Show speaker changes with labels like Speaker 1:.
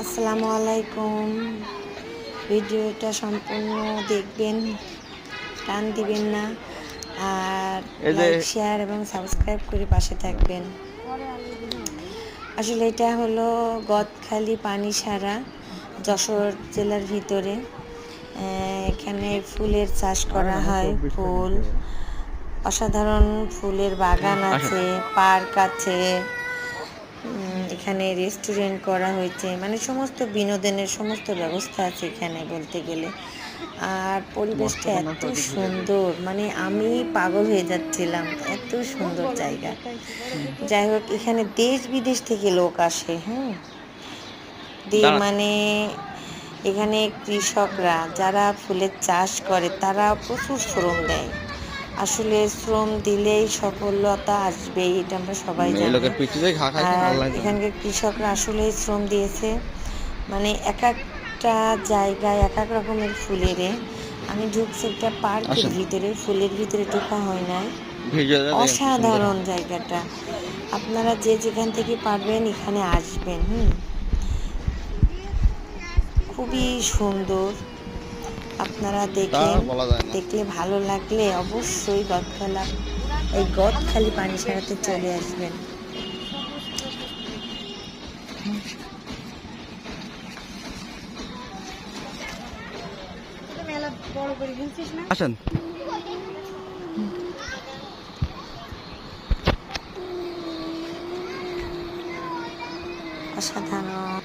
Speaker 1: আসসালামু আলাইকুম। ভিডিওটা সম্পূর্ণ দেখবেন টান দিবেন না আর লাইক শেয়ার এবং সাবস্ক্রাইব করে পাশে থাকবেন। আসলে এটা হলো গদখালি পানি সারা যশোর জেলার ভিতরে। এখানে ফুলের চাষ করা হয় ফুল। অসাধারণ ফুলের বাগান আছে পার্ক আছে এখানে রেস্টুরেন্ট করা হয়েছে মানে সমস্ত বিনোদনের সমস্ত ব্যবস্থা আছে এখানে বলতে গেলে। আর পরিবেশটা এত সুন্দর মানে আমি পাগল হয়ে যাচ্ছিলাম এত সুন্দর জায়গা। যাই হোক এখানে দেশ বিদেশ থেকে লোক আসে
Speaker 2: হ্যাঁ
Speaker 1: মানে এখানে কৃষকরা যারা ফুলের চাষ করে তারা প্রচুর শ্রম দেয়। আসলে শ্রম দিলেই সফলতা আসবেই এটা আমরা সবাই জানি। এখানকার কৃষকরা আসলে শ্রম দিয়েছে। মানে এক একটা জায়গায় এক এক রকমের ফুলেরে আমি ঢুকছি একটা পার্কের ভিতরে ফুলের ভিতরে ঢোকা হয় নাই। অসাধারণ জায়গাটা। আপনারা যে যেখান থেকে পারবেন এখানে আসবেন হুম। খুবই সুন্দর। আপনারা দেখেন দেখলে ভালো লাগলে অবশ্যই গদখালা এই গদখালি পানি সারাতে চলে আসবেন।
Speaker 2: আসেন।
Speaker 1: অসাধারণ।